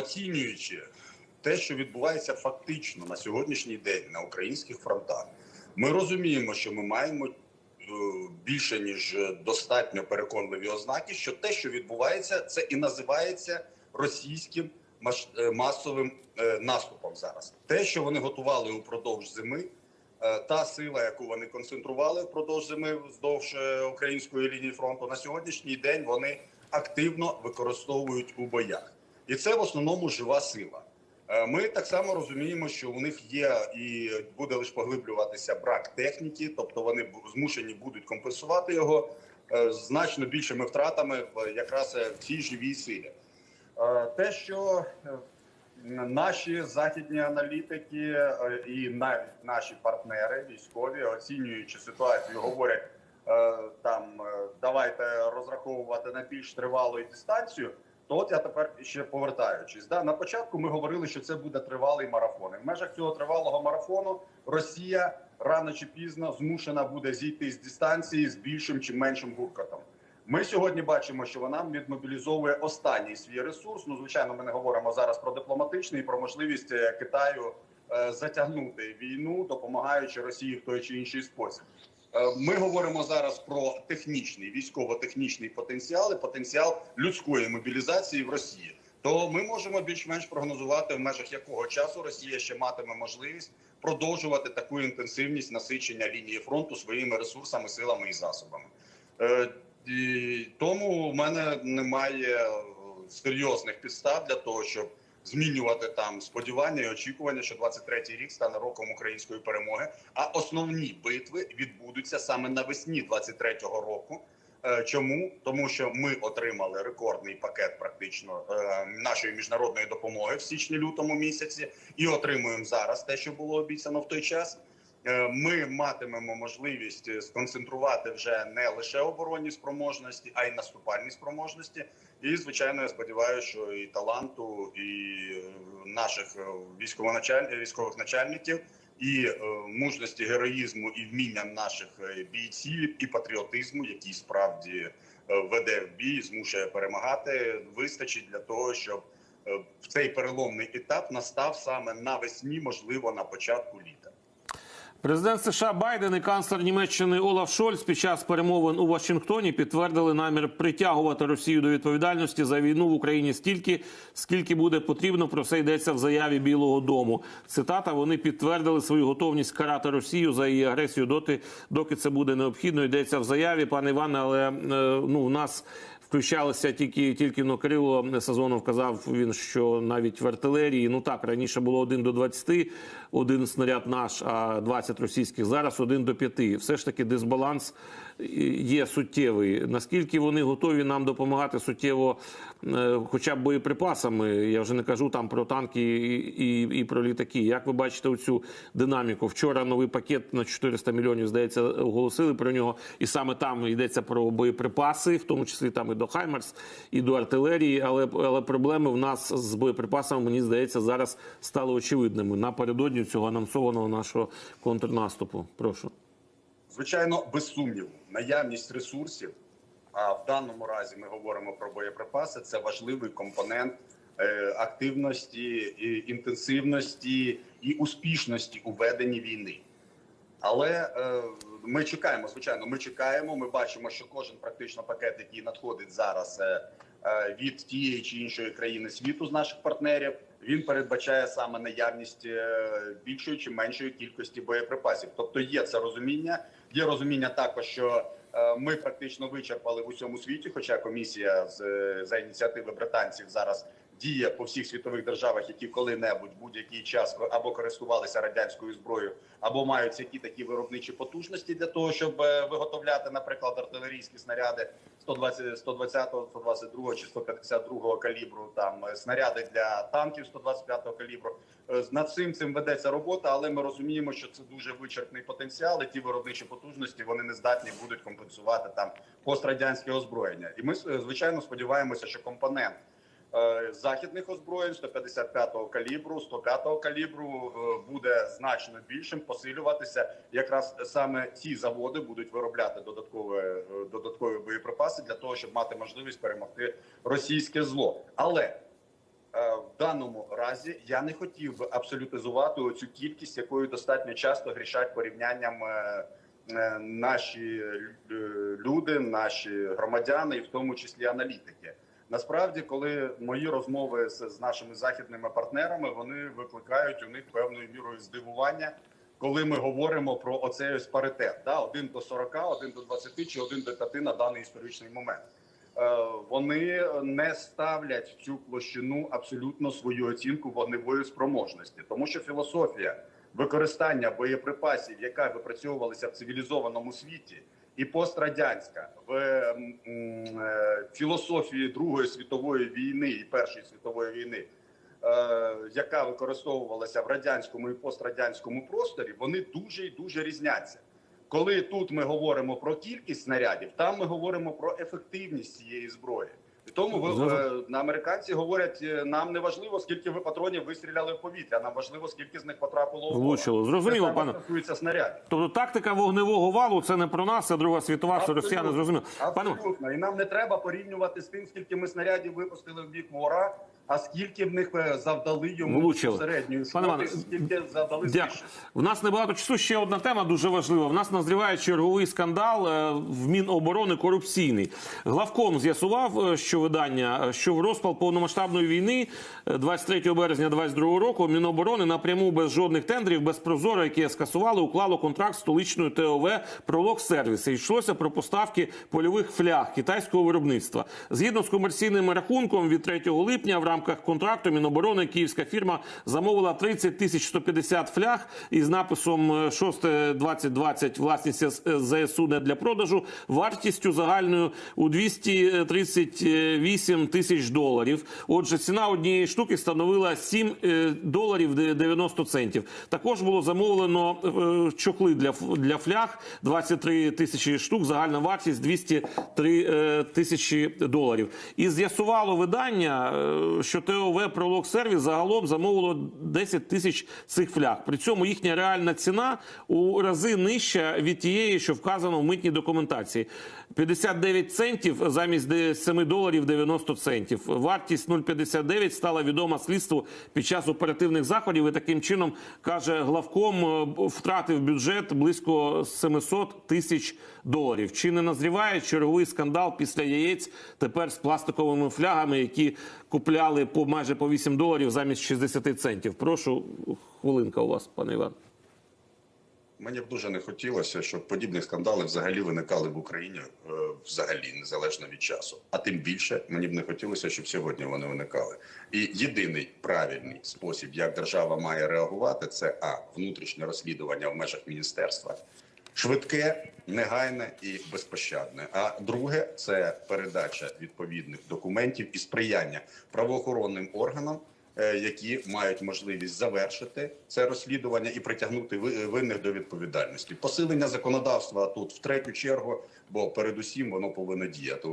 оцінюючи те, що відбувається фактично на сьогоднішній день на українських фронтах, ми розуміємо, що ми маємо е, більше ніж достатньо переконливі ознаки, що те, що відбувається, це і називається російським е, масовим е, наступом зараз. Те, що вони готували упродовж зими, та сила, яку вони концентрували впродовж зими вздовж української лінії фронту, на сьогоднішній день вони активно використовують у боях, і це в основному жива сила. Е, Ми так само розуміємо, що у них є і буде лише поглиблюватися брак техніки, тобто вони змушені будуть компенсувати його е, значно більшими втратами якраз е, в цій живій силі. Те, що наші західні аналітики і навіть наші партнери військові, оцінюючи ситуацію, говорять там давайте розраховувати на більш тривалу дистанцію. То от я тепер ще повертаючись. Да, на початку ми говорили, що це буде тривалий марафон. І в межах цього тривалого марафону Росія рано чи пізно змушена буде зійти з дистанції з більшим чи меншим гуркотом. Ми сьогодні бачимо, що вона відмобілізовує останній свій ресурс. Ну, звичайно, ми не говоримо зараз про дипломатичний, про можливість е, Китаю е, затягнути війну, допомагаючи Росії в той чи інший спосіб. Е, Ми говоримо зараз про технічний військово-технічний потенціал і потенціал людської мобілізації в Росії. То ми можемо більш-менш прогнозувати, в межах якого часу Росія ще матиме можливість продовжувати таку інтенсивність насичення лінії фронту своїми ресурсами, силами і засобами. Е, і Тому в мене немає е, серйозних підстав для того, щоб змінювати там сподівання і очікування, що 23-й рік стане роком української перемоги. А основні битви відбудуться саме навесні 23-го року. Е, Чому тому, що ми отримали рекордний пакет практично е, нашої міжнародної допомоги в січні-лютому місяці, і отримуємо зараз те, що було обіцяно в той час. Е, Ми матимемо можливість е, сконцентрувати вже не лише оборонні спроможності, а й наступальні спроможності. І звичайно, я сподіваюся, що і таланту, і е, наших військових начальників, і мужності, героїзму і вміння наших бійців, і патріотизму, який справді веде в бій, змушує перемагати, вистачить для того, щоб в цей переломний етап настав саме навесні, можливо, на початку літа. Президент США Байден і канцлер Німеччини Олаф Шольц під час перемовин у Вашингтоні підтвердили намір притягувати Росію до відповідальності за війну в Україні стільки, скільки буде потрібно. Про це йдеться в заяві Білого Дому. Цитата: вони підтвердили свою готовність карати Росію за її агресію доти, доки це буде необхідно. Йдеться в заяві, пане Іване, але е, ну у нас. Включалися тільки тільки но крило. Сазонов казав він, що навіть в артилерії, ну так раніше було 1 до 20, один снаряд наш, а 20 російських. Зараз 1 до 5. Все ж таки дисбаланс є суттєвий. Наскільки вони готові нам допомагати суттєво, е, хоча б боєприпасами? Я вже не кажу там про танки і, і, і про літаки. Як ви бачите цю динаміку? Вчора новий пакет на 400 мільйонів здається оголосили про нього, і саме там йдеться про боєприпаси, в тому числі там і до Хаймерс, і до артилерії. Але але проблеми в нас з боєприпасами мені здається зараз стали очевидними напередодні цього анонсованого нашого контрнаступу. Прошу. Звичайно, без сумніву, наявність ресурсів. А в даному разі ми говоримо про боєприпаси. Це важливий компонент е, активності, інтенсивності і успішності у веденні війни. Але е, ми чекаємо, звичайно, ми чекаємо. Ми бачимо, що кожен практично пакет, який надходить зараз е, від тієї чи іншої країни світу з наших партнерів, він передбачає саме наявність е, більшої чи меншої кількості боєприпасів. Тобто є це розуміння. Є розуміння також, що е, ми практично вичерпали в усьому світі. Хоча комісія з е, за ініціативи британців зараз діє по всіх світових державах, які коли-небудь будь-який час або користувалися радянською зброєю, або мають які такі виробничі потужності для того, щоб е, виготовляти, наприклад, артилерійські снаряди 120, 120, 122 чи 152 калібру, там е, снаряди для танків 125 калібру. Е, Над цим цим ведеться робота, але ми розуміємо, що це дуже вичерпний потенціал, і ті виробничі потужності вони не здатні будуть компенсувати там пострадянське озброєння. І ми звичайно сподіваємося, що компонент західних озброєнь 155-го калібру, 105-го калібру е, буде значно більшим, посилюватися. Якраз саме ці заводи будуть виробляти додаткові, е, додаткові боєприпаси для того, щоб мати можливість перемогти російське зло. Але е, в даному разі я не хотів би абсолютизувати цю кількість, якою достатньо часто грішать порівнянням е, е, наші е, люди, наші громадяни, і в тому числі аналітики. Насправді, коли мої розмови з, нашими західними партнерами, вони викликають у них певною мірою здивування, коли ми говоримо про оцей ось паритет, да, 1 до 40, 1 до 20 чи 1 до 5 на даний історичний момент. Е, Вони не ставлять цю площину абсолютно свою оцінку вогневої спроможності, тому що філософія використання боєприпасів, яка випрацьовувалася в цивілізованому світі, і пострадянська в м, е, філософії Другої світової війни і Першої світової війни, е, яка використовувалася в радянському і пострадянському просторі, вони дуже і дуже різняться. Коли тут ми говоримо про кількість снарядів, там ми говоримо про ефективність цієї зброї. І тому ви, е, на американці говорять: е, нам не важливо, скільки ви патронів вистріляли в повітря, нам важливо, скільки з них потрапило. Влучило. Зрозуміло, пане. стосується снарядів. Тобто тактика вогневого валу це не про нас, це друга світова, Абсолютно. росіяни зрозуміло. Пане Абсолютно. І нам не треба порівнювати з тим, скільки ми снарядів випустили в бік вора, а скільки в них е, завдали йому Влучили. середньої Пане шкоди, Іване, скільки завдали Дякую. В нас небагато часу. Ще одна тема дуже важлива. В нас назріває черговий скандал е, в Міноборони корупційний. Главком з'ясував, е, що видання, що в розпал повномасштабної війни е, 23 березня 22 року Міноборони напряму без жодних тендерів, без прозоро, які скасували, уклало контракт з столичною ТОВ «Пролог Сервіс». І Йшлося про поставки польових фляг китайського виробництва. Згідно з комерційним рахунком від 3 липня в рамках контракту Міноборони київська фірма замовила 30 тисяч 150 фляг із написом е, 6-2020 власність С- ЗСУ не для продажу вартістю загальною у 238 тисяч доларів. Отже, ціна однієї штуки становила 7 е, доларів де- 90 центів. Також було замовлено е, чохли для, для фляг 23 тисячі штук, загальна вартість 203 е, тисячі доларів. І з'ясувало видання, е, що ТОВ Пролог Сервіс загалом замовило 10 тисяч цих фляг. При цьому їхня реальна ціна у рази нижча від тієї, що вказано в митній документації. 59 центів замість де- 7 доларів 90 центів. Вартість 0,59 стала відома слідству під час оперативних заходів. І таким чином каже главком, е, втратив бюджет близько 700 тисяч доларів. Чи не назріває черговий скандал після яєць тепер з пластиковими флягами, які купляли по майже по 8 доларів замість 60 центів? Прошу хвилинка у вас, пане Іван. Мені б дуже не хотілося, щоб подібні скандали взагалі виникали в Україні е, взагалі незалежно від часу. А тим більше мені б не хотілося, щоб сьогодні вони виникали. І єдиний правильний спосіб, як держава має реагувати, це а внутрішнє розслідування в межах міністерства. Швидке, негайне і безпощадне. А друге це передача відповідних документів і сприяння правоохоронним органам, які мають можливість завершити це розслідування і притягнути ви- винних до відповідальності. Посилення законодавства тут в третю чергу, бо передусім воно повинно діяти.